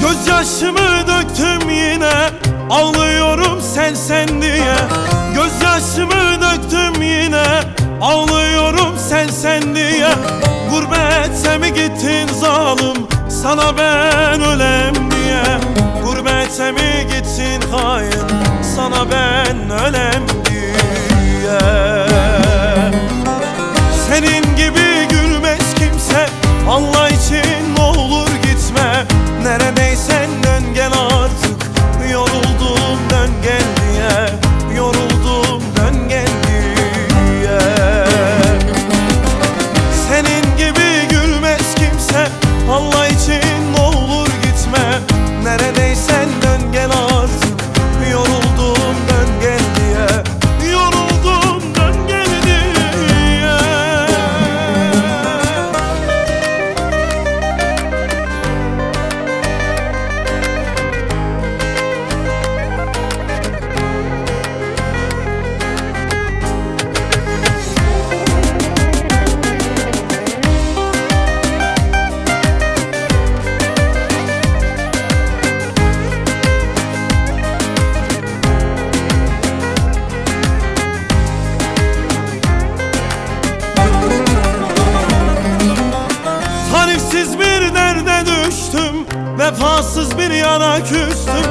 Gözyaşımı döktüm yine Ağlıyorum sen sen diye. Gözyaşımı döktüm yine Ağlıyorum sen sen diye. Gurbete mi gittin zalim Sana ben ölem diye. Gurbete mi gittin hain Sana ben ölem kimse Vefasız bir yana küstüm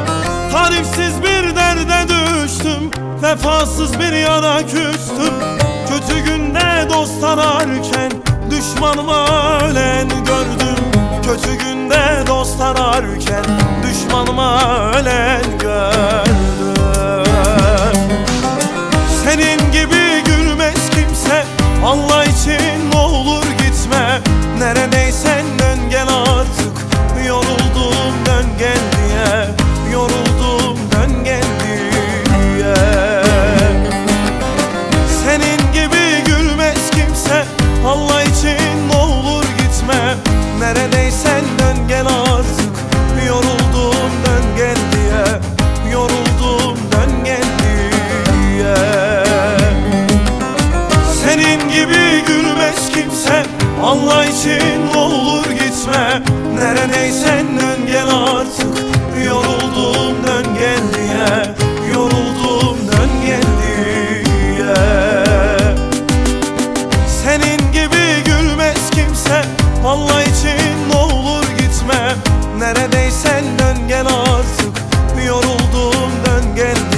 Tarifsiz bir derde düştüm. Vefasız bir yana küstüm Kötü günde dost ararken Düşmanıma ölen gördüm. Kötü günde dost ararken Düşmanıma ölen için olur gitme. Neredeysen dön gel artık. Yoruldum dön gel diye. Yoruldum dön gel diye. Senin gibi gülmez kimse. Vallahi için olur gitme. Neredeysen dön gel artık. Yoruldum dön gel